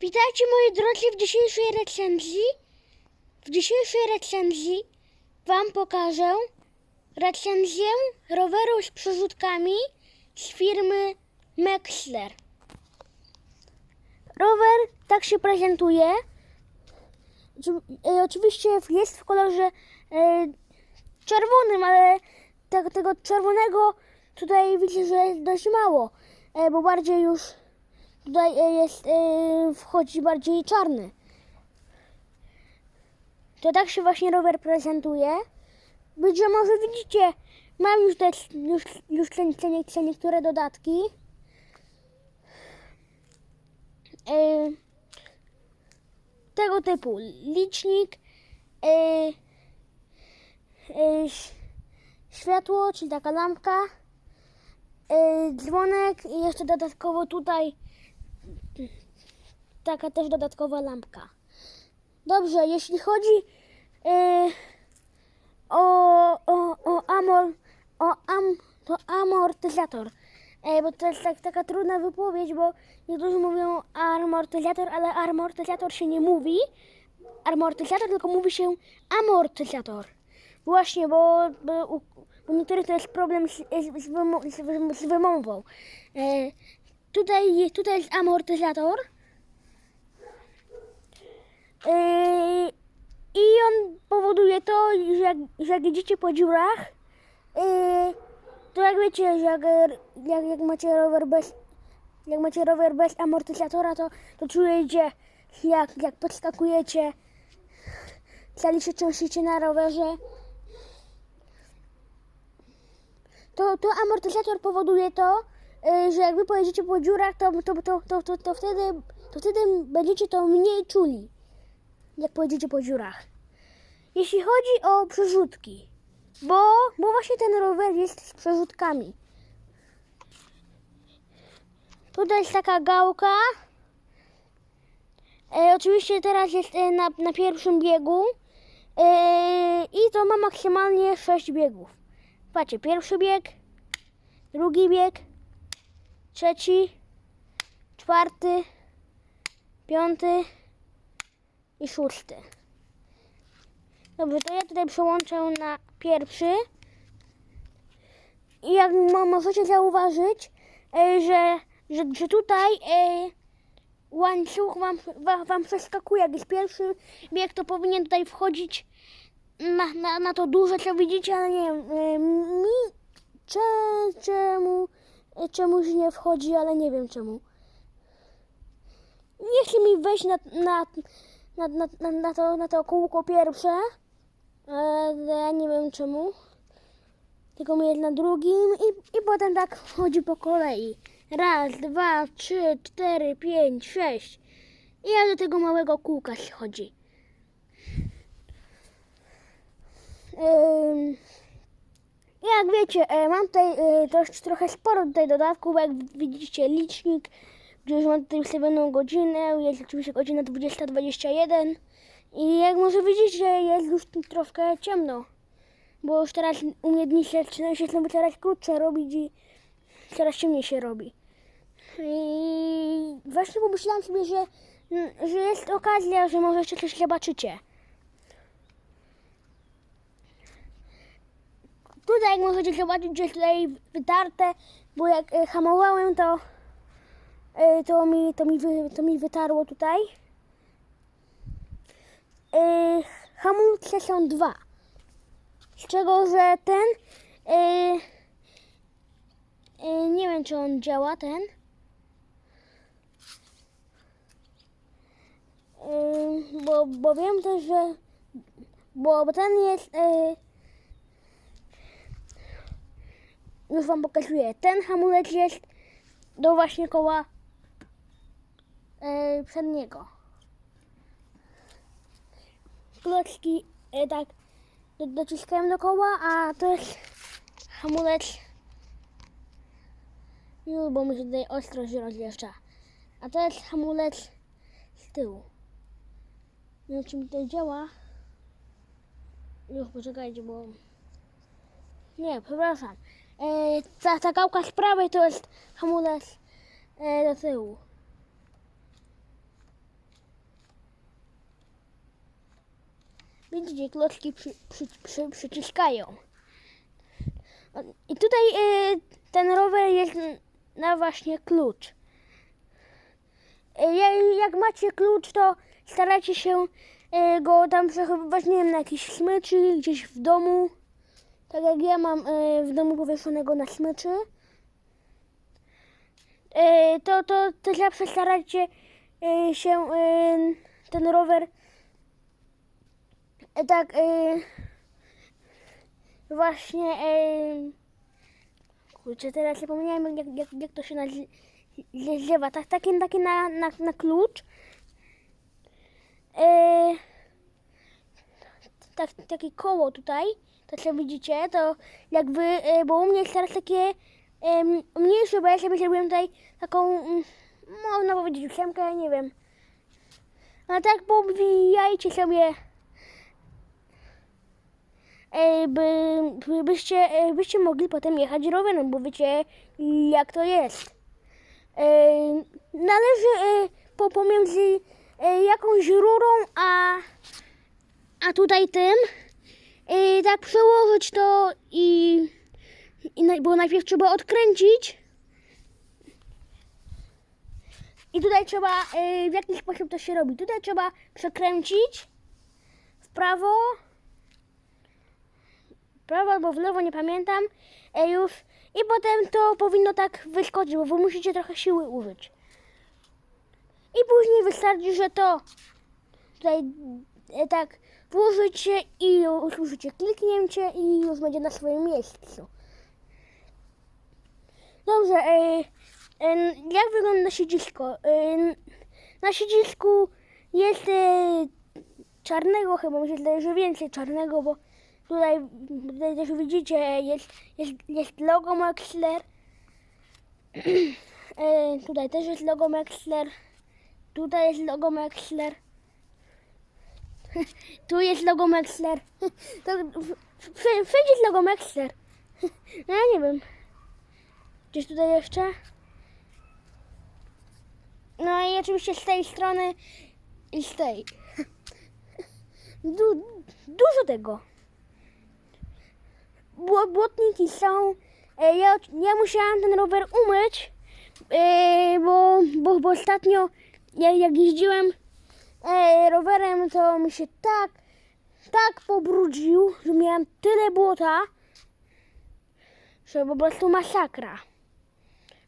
Witajcie moi drodzy w dzisiejszej recenzji. W dzisiejszej recenzji Wam pokażę recenzję roweru z przerzutkami z firmy Mexler. Rower tak się prezentuje. E, Oczywiście jest w kolorze e, czerwonym, ale tego, tego czerwonego tutaj widzę, że jest dość mało, e, bo bardziej już tutaj e, jest, e, wchodzi bardziej czarny. To tak się właśnie rower prezentuje. Być, że może widzicie, mam już, te, już, już te, te, niektóre dodatki. E, tego typu licznik, światło, czyli taka lampka, dzwonek i jeszcze dodatkowo tutaj taka też dodatkowa lampka. Dobrze, jeśli chodzi e, o, o, o, amor, o am, to amortyzator, e, bo to jest tak, taka trudna wypowiedź, bo niektórzy mówią amortyzator, ale amortyzator się nie mówi, amortyzator, tylko mówi się amortyzator. Właśnie, bo, bo u niektórych to jest problem z, z, z, wymo, z, z wymową. E, tutaj, tutaj jest amortyzator. E, I on powoduje to, że jak, że jak jedziecie po dziurach, e, to jak wiecie, że jak, jak, jak macie rower bez jak macie rower bez amortyzatora, to, to czujecie jak, jak podskakujecie, cali się trzęsiecie na rowerze. To, to amortyzator powoduje to, y, że jak wy pojedziecie po dziurach, to, to, to, to, to, to, wtedy, to wtedy będziecie to mniej czuli, jak pojedziecie po dziurach. Jeśli chodzi o przerzutki, bo, bo właśnie ten rower jest z przerzutkami. Tutaj jest taka gałka. E, oczywiście teraz jest e, na, na pierwszym biegu. E, I to ma maksymalnie 6 biegów. Patrzcie, pierwszy bieg, drugi bieg, trzeci, czwarty, piąty i szósty. Dobrze, to ja tutaj przełączę na pierwszy. I jak mo- możecie zauważyć, e, że, że, że tutaj e, łańcuch wam, wa- wam przeskakuje. Jak jest pierwszy bieg, to powinien tutaj wchodzić na, na, na to duże, co widzicie, ale nie wiem, e, mi cze, czemu, czemuś nie wchodzi, ale nie wiem czemu. Nie chce mi wejść na, na, na, na, na, to, na to kółko pierwsze, ja nie wiem czemu. Tylko jest na drugim i, i potem tak chodzi po kolei. Raz, dwa, trzy, cztery, pięć, sześć. I ja do tego małego kółka schodzi. Ym, Jak wiecie, e, mam tutaj e, dość trochę sporo tutaj dodatków, jak widzicie licznik, gdzie już mam tutaj ustawioną godzinę, jest oczywiście godzina 20.21 i jak może widzicie, jest już troszkę ciemno, bo już teraz u mnie dni się zaczynają się znowu coraz krótsze robić i coraz ciemniej się robi. I właśnie pomyślałam sobie, że, że jest okazja, że może jeszcze coś zobaczycie. Tutaj jak możecie zobaczyć, że jest tutaj wytarte, bo jak e, hamowałem, to, to, mi, to, mi wy, to mi wytarło tutaj. E, hamulce są dwa. Z czego, że ten e, e, nie wiem czy on działa, ten. E, bo, bo wiem też, że bo, bo ten jest e, już wam pokazuję. Ten hamulec jest do właśnie koła e, przedniego. Klocki e, tak do, dociskałem do koła, a to jest hamulec już, bo mi się tutaj ostrość rozjeżdża. A to jest hamulec z tyłu. Nie wiem, czy mi to działa. Już poczekajcie, bo nie, przepraszam. E, ta, ta gałka z prawej to jest hamulec e, do tyłu. Widzicie, klocki przy, przy, przy, przyciskają. I tutaj y, ten rower jest na właśnie klucz. Y, ja- jak macie klucz, to starajcie się y, go tam przechowywać, nie wiem, na jakiejś smyczy, gdzieś w domu. Tak jak ja mam y, w domu powieszonego na smyczy. Y, to, to, to zawsze starajcie y, się y, ten rower tak y, właśnie y, kurczę, teraz zapomniałem jak, jak, jak to się nazy- nazywa, tak, taki, taki na, na, na klucz. Y, tak, takie koło tutaj, to co widzicie, to jakby, y, bo u mnie jest teraz takie em, mniejsze, bo ja sobie zrobiłem tutaj taką, mm, można powiedzieć ósemkę, nie wiem. A tak pobijajcie sobie, by, by, byście, e, byście mogli potem jechać rowerem, bo wiecie jak to jest. E, należy e, po, pomiędzy e, jakąś rurą a, a tutaj tym e, tak przełożyć to i, i bo najpierw trzeba odkręcić i tutaj trzeba e, w jakiś sposób to się robi. Tutaj trzeba przekręcić w prawo, prawo albo w lewo, nie pamiętam e, już i potem to powinno tak wyskoczyć, bo wy musicie trochę siły użyć. I później wystarczy, że to tutaj e, tak włożycie i już kliknięcie i już będzie na swoim miejscu. Dobrze, e, e, jak wygląda siedzisko? E, na siedzisku jest e, czarnego chyba, mi się zdaje, że więcej czarnego, bo tutaj, tutaj też widzicie, jest, jest, jest logo Maxler. E, tutaj też jest logo Maxler. Tutaj jest logo Maxler. Tu jest logo Maxler. Wszędzie jest logo Maxler. No ja nie wiem. Gdzieś tutaj jeszcze? No i oczywiście z tej strony i z tej. Du, dużo tego. Bło- Błotniki są. E, Ja, ja musiałam ten rower umyć, e, bo, bo, bo ostatnio ja, jak jeździłem e, rowerem, to mi się tak, tak pobrudził, że miałam tyle błota, że po prostu masakra.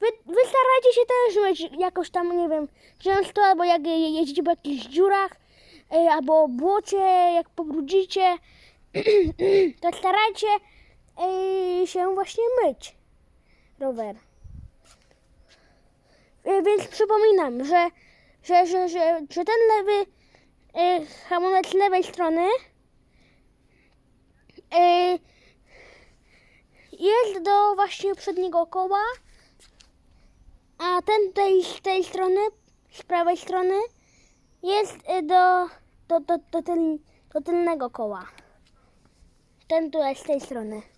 Wy, wy starajcie się też myć jakoś tam, nie wiem, często, albo jak je- jeździcie po jakichś dziurach, albo błocie, jak pobrudzicie, to starajcie e, się właśnie myć rower. E, Więc przypominam, że, że, że, że, że ten lewy e, hamulec lewej strony e, jest do właśnie przedniego koła, a ten tutaj z tej strony, z prawej strony jest e, do, do, do, do, tyl, do tylnego koła. Ten tutaj z tej strony.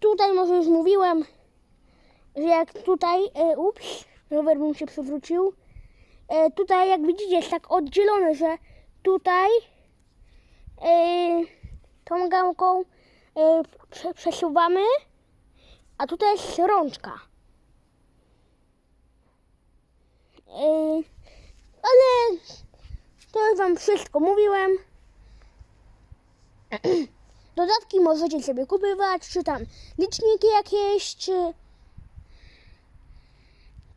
Tutaj może już mówiłem, że jak tutaj, e, ups, rower bym się przewrócił. E, tutaj jak widzicie jest tak oddzielone, że tutaj e, tą gałką e, prze, przesuwamy, a tutaj jest rączka. E, ale to już wam wszystko mówiłem. Dodatki możecie sobie kupować, czy tam liczniki jakieś, czy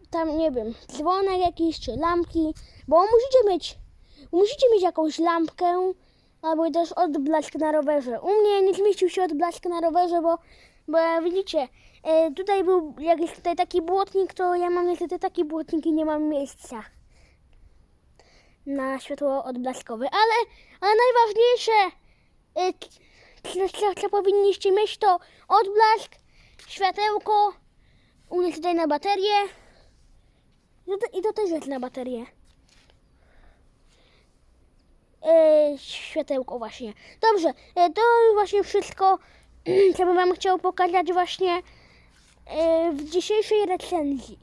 tam, nie wiem, dzwonek jakiś, czy lampki, bo musicie mieć, musicie mieć jakąś lampkę, albo też odblask na rowerze. U mnie nie zmieścił się odblask na rowerze, bo, bo widzicie, e, tutaj był, jak jest tutaj taki błotnik, to ja mam niestety taki błotnik i nie mam miejsca na światło odblaskowe, ale, ale najważniejsze, e, co, powinniście mieć, to odblask, światełko, u tutaj na baterię to, i to też jest na baterię. E, światełko właśnie. Dobrze, e, to właśnie wszystko, co bym wam chciał pokazać właśnie e, w dzisiejszej recenzji.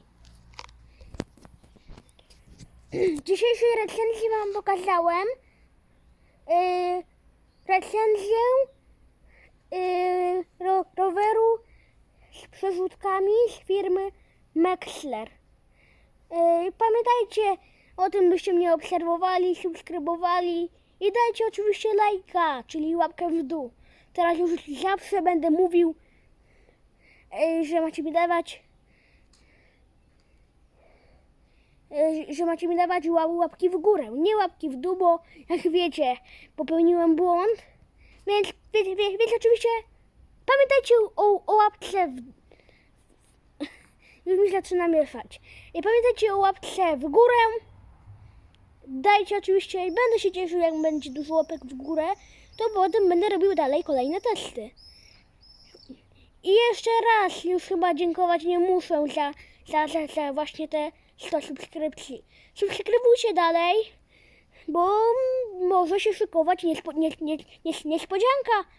W dzisiejszej recenzji wam pokazałem yy, recenzję yy, ro, roweru z przerzutkami z firmy Mexler. Yy, pamiętajcie o tym, byście mnie obserwowali, subskrybowali i dajcie oczywiście lajka, czyli łapkę w dół. Teraz już zawsze będę mówił, yy, że macie mi dawać że macie mi dawać ła- łapki w górę, nie łapki w dół, bo jak wiecie, popełniłem błąd, więc, więc, więc, więc oczywiście pamiętajcie o, o łapce w, już mi zaczyna mieszać. I pamiętajcie o łapce w górę. Dajcie oczywiście i będę się cieszył, jak będzie dużo łapek w górę, to potem będę robił dalej kolejne testy. I jeszcze raz już chyba dziękować nie muszę za, za, za, za właśnie te 100 subskrypcji. Subskrybujcie dalej, bo może się szykować niespo, nie, nie, nie, niespodzianka.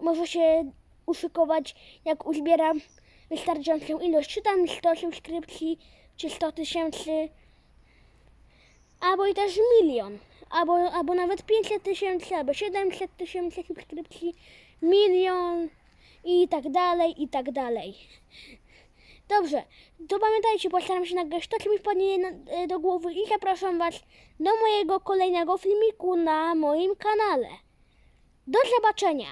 Może się uszykować, jak uzbieram wystarczającą ilość, czy tam 100 subskrypcji, czy 100 tysięcy, albo i też milion, albo, albo nawet 500 tysięcy, albo 700 tysięcy subskrypcji, milion i tak dalej, i tak dalej. Dobrze, to pamiętajcie, postaram się nagrać to, co mi wpadnie e, do głowy i zapraszam Was do mojego kolejnego filmiku na moim kanale. Do zobaczenia!